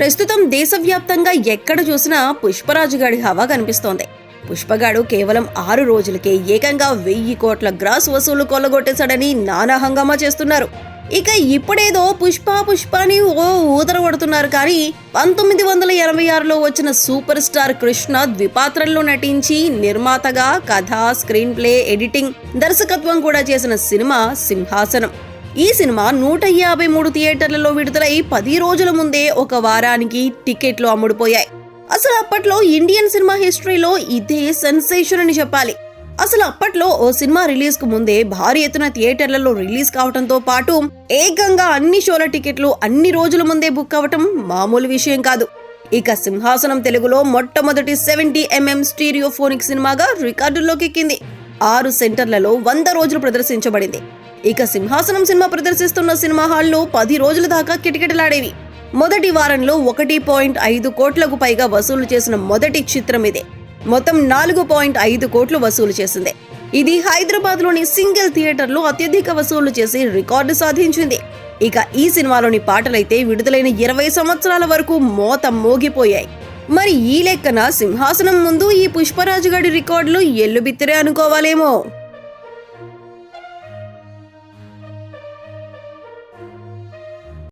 ప్రస్తుతం దేశవ్యాప్తంగా ఎక్కడ చూసినా పుష్పరాజు గాడి హవా కనిపిస్తోంది. పుష్పగాడు కేవలం ఆరు రోజులకే ఏకంగా వెయ్యి కోట్ల గ్రాస్ వసూలు కొల్లగొట్టేశాడని నానా హంగామా చేస్తున్నారు. ఇక ఇప్పుడేదో పుష్ప పుష్ప అని ఓ ఊదర కొడుతున్నారు కానీ పంతొమ్మిది వందల ఎనభై ఆరులో వచ్చిన సూపర్ స్టార్ కృష్ణ ద్విపాత్రల్లో నటించి నిర్మాతగా కథ స్క్రీన్ ప్లే ఎడిటింగ్ దర్శకత్వం కూడా చేసిన సినిమా సింహాసనం. ఈ సినిమా నూట యాభై మూడు థియేటర్లలో విడుదలై పది రోజుల ముందే ఒక వారానికి టికెట్లు అమ్ముడుపోయాయి. అసలు అప్పట్లో ఇండియన్ సినిమా హిస్టరీలో ఇదే సెన్సేషన్ అని చెప్పాలి. అసలు అప్పట్లో ఓ సినిమా రిలీజ్కు ముందే భారీ ఎత్తున థియేటర్లలో రిలీజ్ కావడంతో పాటు ఏకంగా అన్ని షోల టికెట్లు అన్ని రోజుల ముందే బుక్ అవటం మామూలు విషయం కాదు. ఇక సింహాసనం తెలుగులో మొట్టమొదటి సెవెంటీ ఎంఎం స్టీరియోఫోనిక్ సినిమాగా రికార్డుల్లోకి ఎక్కింది ఆరు సెంటర్లలో వంద రోజులు ప్రదర్శించబడింది. ఇక సింహాసనం సినిమా ప్రదర్శిస్తున్న సినిమా హాల్లో పది రోజుల దాకా కిటకిటలాడేవి. మొదటి వారంలో ఒకటి పాయింట్ ఐదు కోట్లకు పైగా వసూలు చేసిన మొదటి చిత్రం ఇదే. మొత్తం నాలుగు పాయింట్ ఐదు కోట్లు వసూలు చేసింది. ఇది హైదరాబాద్లోని సింగిల్ థియేటర్లో అత్యధిక వసూలు చేసి రికార్డు సాధించింది. ఇక ఈ సినిమాలోని పాటలైతే విడుదలైన ఇరవై సంవత్సరాల వరకు మోత మోగిపోయాయి. మరి ఈ లెక్కన సింహాసనం ముందు ఈ పుష్పరాజు గడి రికార్డులు ఎల్లుబిత్తిరే అనుకోవాలేమో.